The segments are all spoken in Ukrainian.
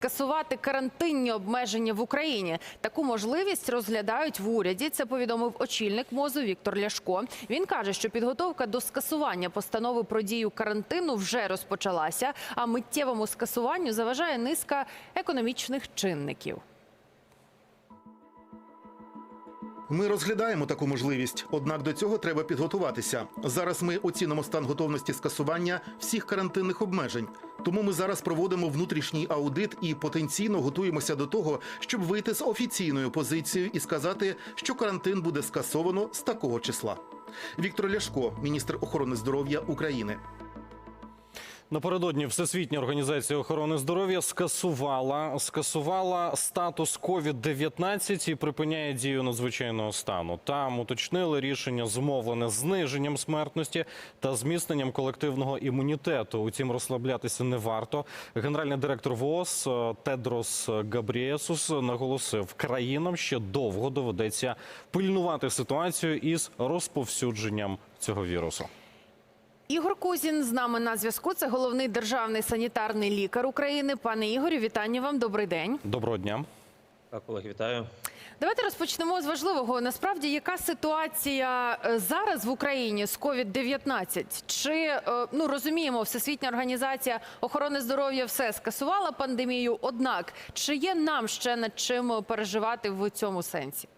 Скасувати карантинні обмеження в Україні. Таку можливість розглядають в уряді. Це повідомив очільник мозу Віктор Ляшко. Він каже, що підготовка до скасування постанови про дію карантину вже розпочалася, а миттєвому скасуванню заважає низка економічних чинників. Ми розглядаємо таку можливість, однак до цього треба підготуватися. Зараз ми оцінимо стан готовності скасування всіх карантинних обмежень. Тому ми зараз проводимо внутрішній аудит і потенційно готуємося до того, щоб вийти з офіційною позицією і сказати, що карантин буде скасовано з такого числа. Віктор Ляшко, міністр охорони здоров'я України. Напередодні Всесвітня організація охорони здоров'я скасувала скасувала статус COVID-19 і припиняє дію надзвичайного стану. Там уточнили рішення зумовлене зниженням смертності та зміцненням колективного імунітету. Утім, розслаблятися не варто. Генеральний директор ВООЗ е, Тедрос Габрієсус наголосив, країнам ще довго доведеться пильнувати ситуацію із розповсюдженням цього вірусу. Ігор Кузін з нами на зв'язку. Це головний державний санітарний лікар України. Пане Ігорю, вітання вам. Добрий день. Доброго дня. Так, колеги, вітаю. Давайте розпочнемо з важливого. Насправді, яка ситуація е, зараз в Україні з COVID-19? Чи е, ну розуміємо, Всесвітня організація охорони здоров'я все скасувала пандемію? Однак чи є нам ще над чим переживати в цьому сенсі?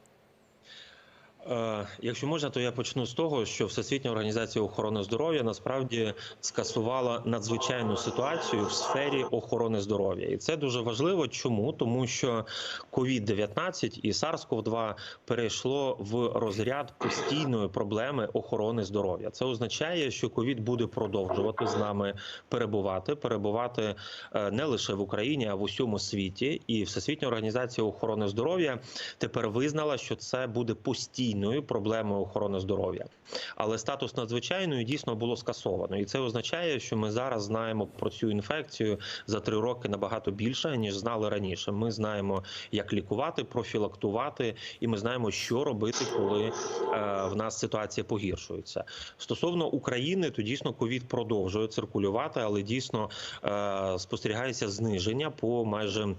Е, якщо можна, то я почну з того, що Всесвітня організація охорони здоров'я насправді скасувала надзвичайну ситуацію в сфері охорони здоров'я, і це дуже важливо. Чому тому, що COVID-19 і SARS-CoV-2 перейшло в розряд постійної проблеми охорони здоров'я. Це означає, що COVID буде продовжувати з нами перебувати, перебувати е, не лише в Україні, а в усьому світі. І Всесвітня організація охорони здоров'я тепер визнала, що це буде постійною проблемою охорони здоров'я. Але статус надзвичайної дійсно було скасовано, і це означає, що ми зараз знаємо про цю інфекцію за три роки набагато більше ніж знали раніше. Ми знаємо, як лікувати, профілактувати, і ми знаємо, що робити, коли е, в нас ситуація погіршується. Стосовно України, то дійсно ковід продовжує циркулювати, але дійсно е, спостерігається зниження по майже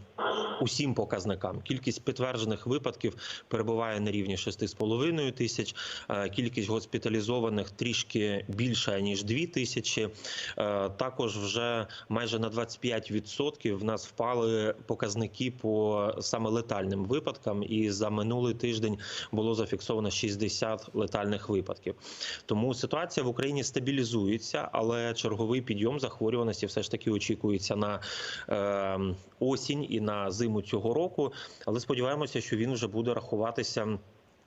усім показникам. Кількість підтверджених випадків перебуває на рівні 6,5 тисяч. Е, Кількість госпіталізованих трішки більша ніж 2 тисячі. Е, Також вже майже на 25% в нас впали показники по саме летальним випадкам, і за минулий тиждень було зафіксовано 60 летальних випадків. Тому ситуація в Україні стабілізується, але черговий підйом захворюваності все ж таки очікується на е, осінь і на зиму цього року. Але сподіваємося, що він вже буде рахуватися.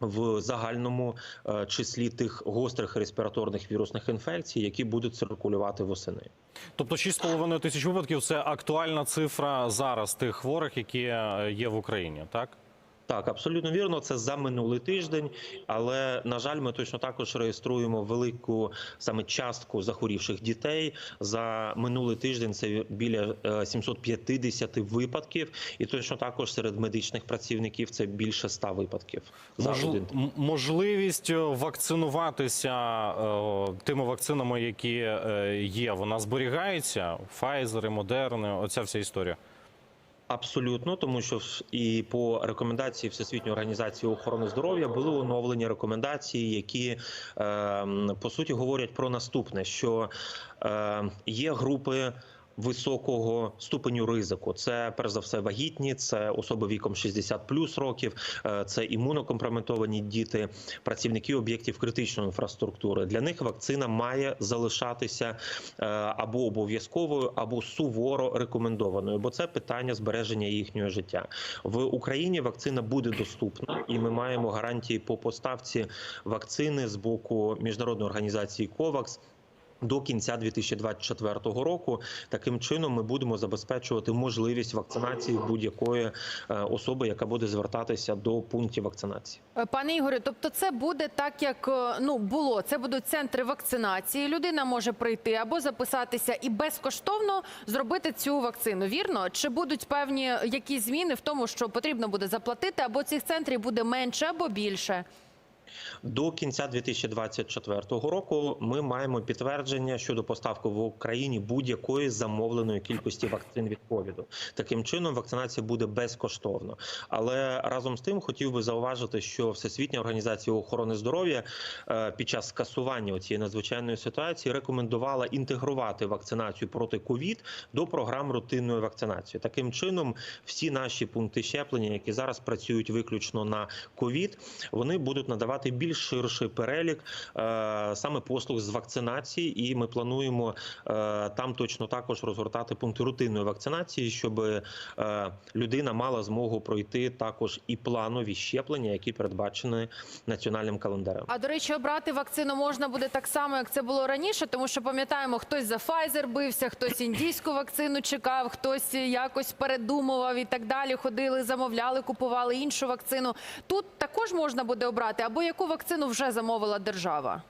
В загальному е, числі тих гострих респіраторних вірусних інфекцій, які будуть циркулювати восени. Тобто 6,5 тисяч випадків це актуальна цифра зараз тих хворих, які е, є в Україні, так? Так, абсолютно вірно. Це за минулий тиждень, але на жаль, ми точно також реєструємо велику саме частку захворівших дітей. За минулий тиждень це біля е, 750 випадків, і точно також серед медичних працівників це більше 100 випадків. За Мож- один можливість е, вакцинуватися е, тими вакцинами, які е, є, вона зберігається. Pfizer, Модерни, оця вся історія. Абсолютно, тому що і по рекомендації Всесвітньої організації охорони здоров'я були оновлені рекомендації, які е, по суті говорять про наступне: що е, є групи. Високого ступеню ризику це перш за все вагітні, це особи віком 60 плюс років, е, це імунокомпрометовані діти, працівники об'єктів критичної інфраструктури. Для них вакцина має залишатися е, або обов'язковою, або суворо рекомендованою, бо це питання збереження їхнього життя в Україні. Вакцина буде доступна, і ми маємо гарантії по поставці вакцини з боку міжнародної організації COVAX до кінця 2024 року таким чином ми будемо забезпечувати можливість вакцинації будь-якої е, особи, яка буде звертатися до пунктів вакцинації. Е, Пане Ігорю, тобто це буде так, як е, ну було. Це будуть центри вакцинації. Людина може прийти або записатися і безкоштовно зробити цю вакцину. Вірно? Чи будуть певні якісь зміни в тому, що потрібно буде заплатити, або цих центрів буде менше або більше? До кінця 2024 року ми маємо підтвердження щодо поставки в Україні будь-якої замовленої кількості вакцин від ковіду. Таким чином, вакцинація буде безкоштовно. Але разом з тим хотів би зауважити, що Всесвітня організація охорони здоров'я е, під час скасування цієї надзвичайної ситуації рекомендувала інтегрувати вакцинацію проти ковід до програм рутинної вакцинації. Таким чином, всі наші пункти щеплення, які зараз працюють виключно на ковід, вони будуть надавати більш ширший перелік е, саме послуг з вакцинації, і ми плануємо е, там точно також розгортати пункти рутинної вакцинації, щоб е, людина мала змогу пройти також і планові щеплення, які передбачені національним календарем. А до речі, обрати вакцину можна буде так само, як це було раніше, тому що пам'ятаємо, хтось за Pfizer бився, хтось індійську вакцину чекав, хтось якось передумував і так далі. Ходили, замовляли, купували іншу вакцину. Тут також можна буде обрати, або яку вакцину вже замовила держава.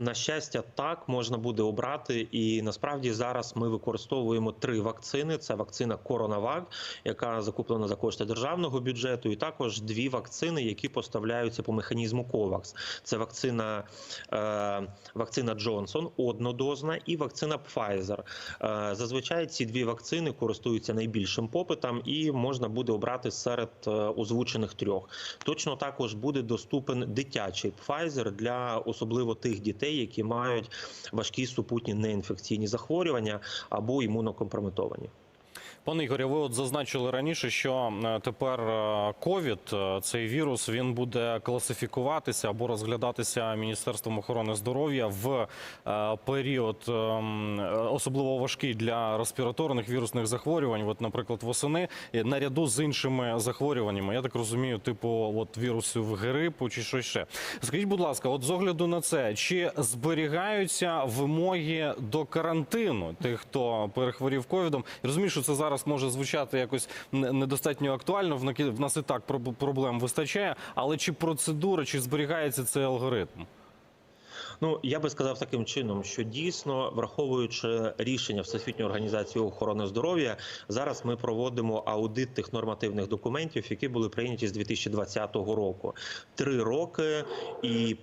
На щастя, так можна буде обрати, і насправді зараз ми використовуємо три вакцини: це вакцина Коронавак, яка закуплена за кошти державного бюджету, і також дві вакцини, які поставляються по механізму COVAX. Це вакцина, е, вакцина Джонсон, однодозна, і вакцина Pfizer. Е, зазвичай ці дві вакцини користуються найбільшим попитом, і можна буде обрати серед е, озвучених трьох. Точно також буде доступен дитячий Pfizer для особливо тих дітей, які мають важкі супутні неінфекційні захворювання або імунокомпрометовані. Пане Ігорі, ви от зазначили раніше, що е, тепер ковід, цей вірус, він буде класифікуватися або розглядатися Міністерством охорони здоров'я в е, період ем, е, особливо важкий для респіраторних вірусних захворювань. От, наприклад, восени наряду з іншими захворюваннями. Я так розумію, типу, от вірусів грипу чи що ще. Скажіть, будь ласка, от з огляду на це, чи зберігаються вимоги до карантину тих, хто перехворів ковідом? Я розумію, що це зараз може звучати якось недостатньо актуально. В нас і так проблем вистачає. Але чи процедура, чи зберігається цей алгоритм? Ну я би сказав таким чином, що дійсно, враховуючи рішення Всесвітньої організації охорони здоров'я, зараз ми проводимо аудит тих нормативних документів, які були прийняті з 2020 року. Три роки і.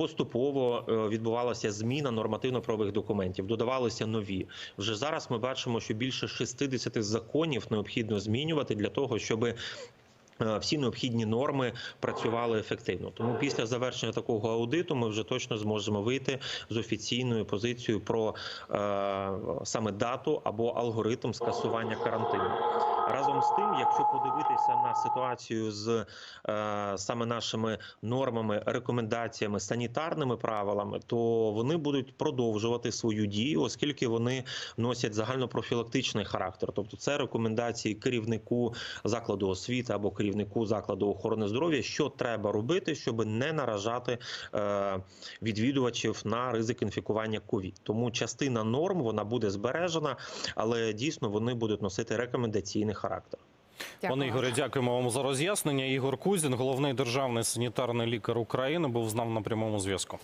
Поступово е, відбувалася зміна нормативно-правових документів, додавалися нові. Вже зараз ми бачимо, що більше 60 законів необхідно змінювати для того, щоб е, всі необхідні норми працювали ефективно. Тому після завершення такого аудиту ми вже точно зможемо вийти з офіційною позицією про е, саме дату або алгоритм скасування карантину. Разом з тим, якщо подивитися на ситуацію з е, саме нашими нормами, рекомендаціями, санітарними правилами, то вони будуть продовжувати свою дію, оскільки вони носять загальнопрофілактичний характер. Тобто, це рекомендації керівнику закладу освіти або керівнику закладу охорони здоров'я, що треба робити, щоб не наражати е, відвідувачів на ризик інфікування ковід. Тому частина норм вона буде збережена, але дійсно вони будуть носити рекомендаційний характер. Пане Ігоре, дякуємо вам за роз'яснення. Ігор Кузін, головний державний санітарний лікар України, був з нами на прямому зв'язку.